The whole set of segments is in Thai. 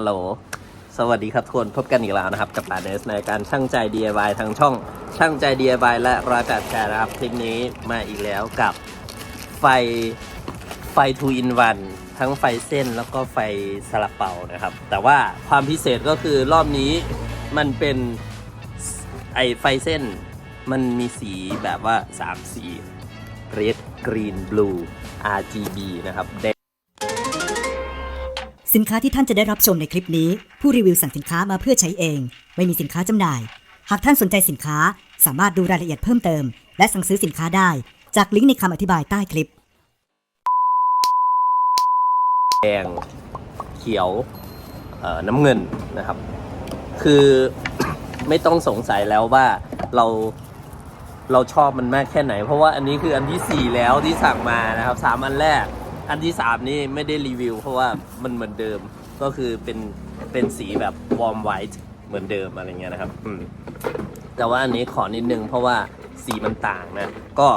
ฮัลโหล สวัสดีครับทุกคน พบกันอีกแล้วนะครับ กับปาเดสในการช่างใจ DIY ทางช่อง ช่างใจ DIY และรายการแชร์นะครับ คลิปนี้มาอีกแล้วกับไฟไฟ2 in 1ทั้งไฟเส้นแล้วก็ไฟสลับเป่านะครับ แต่ว่าความพิเศษก็คือรอบนี้มันเป็นไอไฟเส้น มันมีสีแบบว่า 3 สี red green blue RGB นะครับ สินค้าที่ท่านจะได้รับชมในคลิปนี้ ผู้รีวิวสั่งสินค้ามาเพื่อใช้เอง ไม่มีสินค้าจำหน่าย หากท่านสนใจสินค้าสามารถดูรายละเอียดเพิ่มเติม และสั่งซื้อสินค้าได้ จากลิงก์ในคำอธิบายใต้คลิป แดงเขียวเอ่อน้ำเงินนะครับ คือ ไม่ต้องสงสัยแล้วว่าเราเราชอบมันมากแค่ไหน เพราะว่าอันนี้คืออันที่4แล้วที่สั่งมานะครับสามอันแรก อันที่3นี่ไม่ได้รีวิว เพราะว่ามันเหมือนเดิมก็คือเป็นเป็นสีแบบวอร์มไวท์เหมือนเดิมอะไรเงี้ยนะครับอืมแต่ว่าอันนี้ขอนิดนึงเพราะว่าสีมันต่างนะ ก็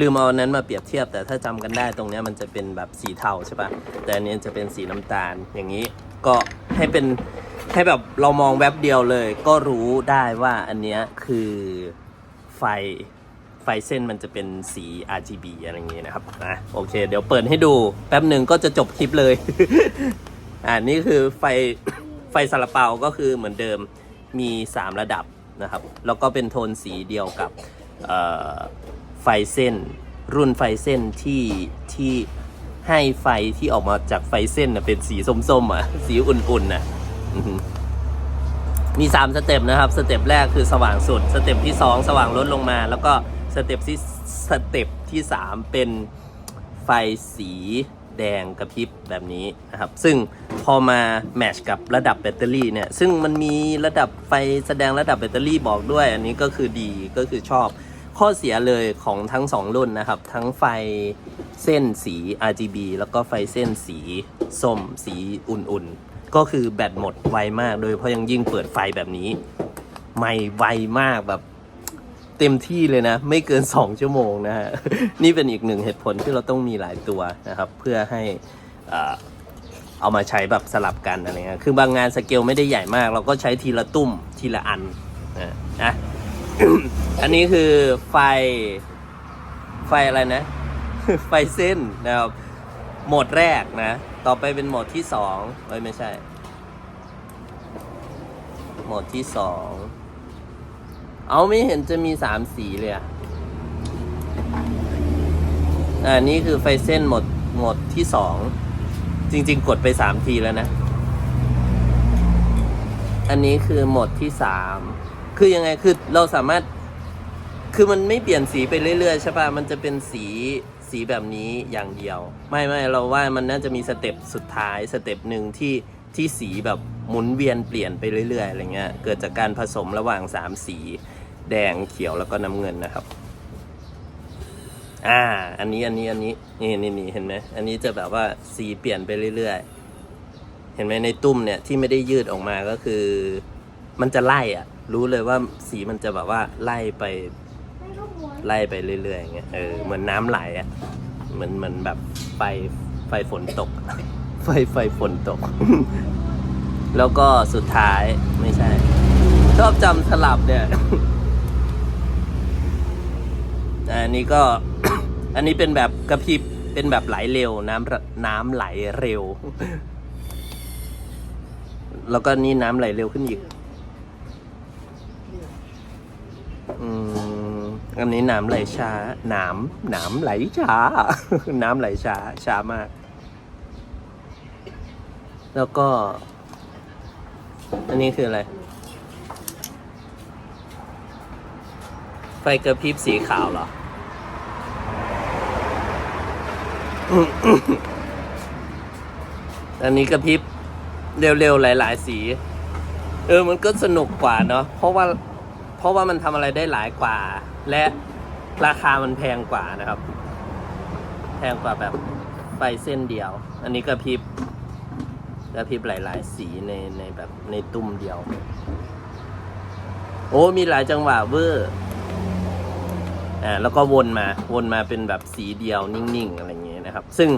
ลืมเอาอันนั้นมาเปรียบเทียบ แต่ถ้าจำกันได้ตรงเนี้ยมันจะเป็นแบบสีเทาใช่ปะแต่อันนี้จะเป็นสีน้ำตาลอย่างนี้ก็ให้เป็นให้แบบเรามองแวบเดียวเลย ก็รู้ได้ว่าอันนี้คือไฟ ไฟเส้นมันจะเป็นสี RGB อะไรอย่างงี้นะครับนะโอเค เดี๋ยวเปิดให้ดูแป๊บหนึ่งก็จะจบคลิปเลย อ่านี่คือไฟไฟซาลาเปาก็คือเหมือนเดิมมี 3 ระดับนะครับ แล้วก็เป็นโทนสีเดียวกับไฟเส้น รุ่นไฟเส้นที่ที่ให้ไฟที่ออกมาจากไฟเส้นนะเป็นสีส้มๆอะสีอุ่นๆน่ะมี 3 สเต็ปนะครับ สเต็ปแรกคือสว่างสุด สเต็ปที่ 2 สว่างลดลงมา แล้วก็ สเต็ปที่สเต็ปที่ 3 เป็นไฟสีแดงกระพริบแบบนี้นะครับ ซึ่งพอมาแมทชกับระดับแบตเตอรี่เนี่ย ซึ่งมันมีระดับไฟแสดงระดับแบตเตอรี่บอกด้วย อันนี้ก็คือดีก็คือชอบ ข้อเสียเลยของทั้ง 2 รุ่นนะครับ ทั้งไฟเส้นสี RGB แล้วก็ไฟเส้นสีส้มสีอุ่นๆ ก็คือแบตหมดไวมาก โดยเฉพาะยังยิ่งเปิดไฟแบบนี้ ไม่ไวมากแบบ เต็มที่เลยนะ ไม่เกิน 2 ชั่วโมงนะฮะ นี่เป็นอีกหนึ่งเหตุผลที่เราต้องมีหลายตัวนะครับ เพื่อให้เอ่อเอามาใช้แบบสลับกันอะไรเงี้ยคือบางงานสเกลไม่ได้ใหญ่มาก เราก็ใช้ทีละตุ้มทีละอันนะนะอันนี้คือไฟไฟอะไรนะ ไฟเส้นนะครับโหมดแรกนะ ต่อไปเป็นโหมดที่สองเอ้ยไม่ใช่ โหมดที่สอง เอาไม่เห็นจะมีสามสีเลยอะอ่านี่คือไฟเส้นหมดหมดที่สองจริง ๆ กดไปสามทีแล้วนะ อันนี้คือหมดที่สามคือยังไงคือเราสามารถ คือมันไม่เปลี่ยนสีไปเรื่อยๆใช่ป่ะมันจะเป็นสีสีแบบนี้อย่างเดียว ไม่ไม่เราว่ามันน่าจะมีสเต็ปสุดท้ายสเต็ปหนึ่งที่ที่สีแบบหมุนเวียนเปลี่ยนไปเรื่อยๆอะไรเงี้ยเกิดจากการผสมระหว่างสามสี แดงเขียวแล้วก็น้ำเงินนะครับ อ่า อันนี้อันนี้อันนี้นี่นี่นี่เห็นไหมอันนี้จะแบบว่าสีเปลี่ยนไปเรื่อยๆ เห็นไหมในตุ้มเนี่ยที่ไม่ได้ยืดออกมาก็คือ มันจะไล่อะรู้เลยว่าสีมันจะแบบว่าไล่ไปไล่ไปเรื่อยๆอย่างเงี้ยเออเหมือนน้ำไหลอะ่ะเหมือนเหมือนแบบไฟไฟฝนตก ไฟไฟฝนตก แล้วก็สุดท้ายไม่ใช่ ชอบจำสลับเนี่ย อันนี้ก็ อันนี้เป็นแบบกระพริบเป็นแบบไหลเร็ว น้ำน้ำไหลเร็ว แล้วก็นี่น้ำไหลเร็วขึ้นอีกอืมอันนี้น้ำไหลช้าน้ำน้ำไหลช้า น้ำไหลช้าช้ามาก แล้วก็ อันนี้คืออะไรไฟกระพริบสีขาวเหรอ อันนี้กระพริบเร็วๆ หลายๆ สี เออ มันก็สนุกกว่าเนาะ เพราะว่า เพราะว่ามันทำอะไรได้หลายกว่า และราคามันแพงกว่านะครับ แพงกว่าแบบไฟเส้นเดียว อันนี้กระพริบกระพริบหลาย ๆ สีในในแบบในตุ้มเดียว โอ้ มีหลายจังหวะเวอร์ อ่า แล้วก็วนมา วนมาเป็นแบบสีเดียวนิ่ง ๆ อะไรเงี้ย นะครับ ซึ่ง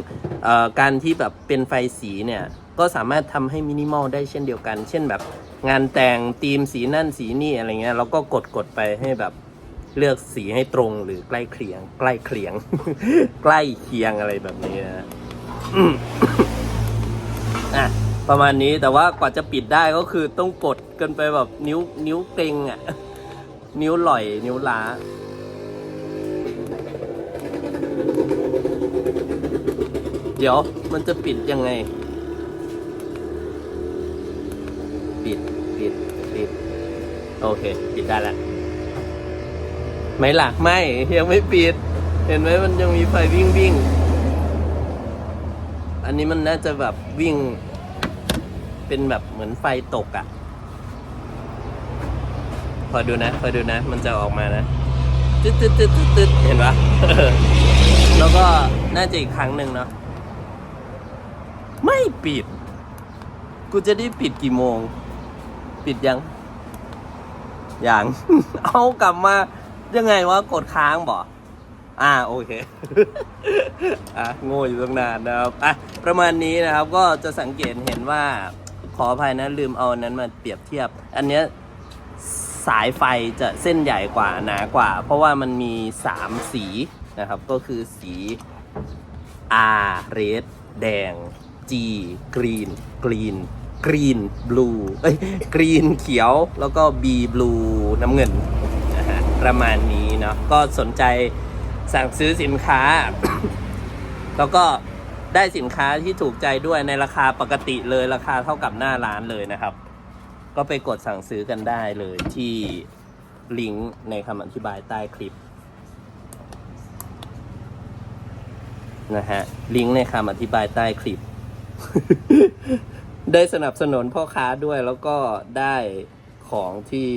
การที่แบบเป็นไฟสีเนี่ยก็สามารถทำให้มินิมอลได้เช่นเดียวกัน เช่นแบบงานแต่งธีมสีนั่นสีนี่อะไรเงี้ยเราก็กดกดไปให้แบบเลือกสีให้ตรงหรือใกล้เคียง ใกล้เคียง ใกล้เคียงอะไรแบบนี้นะอะประมาณนี้แต่ว่ากว่าจะปิดได้ก็คือต้องกดกันไปแบบนิ้วนิ้วเกรงอะ นิ้วหล่อยนิ้วล้า เดี๋ยวมันจะปิดยังไง ปิด ปิด ปิด โอเค ปิดได้แล้วไม่หล่ะไม่ ยังไม่ปิด เห็นไหมมันยังมีไฟวิ่งวิ่ง อันนี้มันน่าจะแบบวิ่ง เป็นแบบเหมือนไฟตกอะ่ะคอยดูนะคอยดูนะ มันจะออกมานะตึ๊ดตึ๊ดตึ๊ดตึ๊ดเห็นปะแล้วก็น่าจะอีกครั้งหนึ่งเนาะ ไม่ปิด กูจะได้ปิดกี่โมง ปิดยัง ยัง เอากลับมา ยังไงวะ กดค้างบ่อ่าโอเค อะโง่อยู่ตั้งนานนะครับ อะ ประมาณนี้นะครับก็จะสังเกตเห็นว่า ขออภัยนะลืมเอาอันนั้นมาเปรียบเทียบ อันเนี้ยสายไฟจะเส้นใหญ่กว่าหนากว่า เพราะว่ามันมี 3 สีนะครับ ก็คือสี R red แดง G green green green blue เอ้ย green เขียวแล้วก็ B blue น้ำเงินนะฮะประมาณนี้เนาะก็สนใจสั่งซื้อสินค้า แล้วก็ได้สินค้าที่ถูกใจด้วยในราคาปกติเลยราคาเท่ากับหน้าร้านเลยนะครับ ก็ไปกดสั่งซื้อกันได้เลยที่ลิงก์ในคำอธิบายใต้คลิปนะฮะลิงก์ในคำอธิบายใต้คลิป ได้สนับสนุนพ่อค้าด้วยแล้วก็ได้ของที่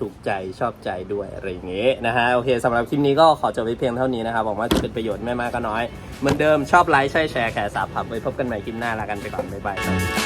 ถูกใจชอบใจด้วย อะไรอย่างเงี้ยนะฮะ โอเคสำหรับคลิปนี้ก็ขอจบไว้เพียงเท่านี้นะครับหวังว่าจะเป็นประโยชน์ไม่มากก็น้อย เหมือนเดิมชอบไลค์ใช่แชร์แขกสาบผับไว้พบกันใหม่คลิปหน้าละกันไปก่อน บ๊ายบายครับ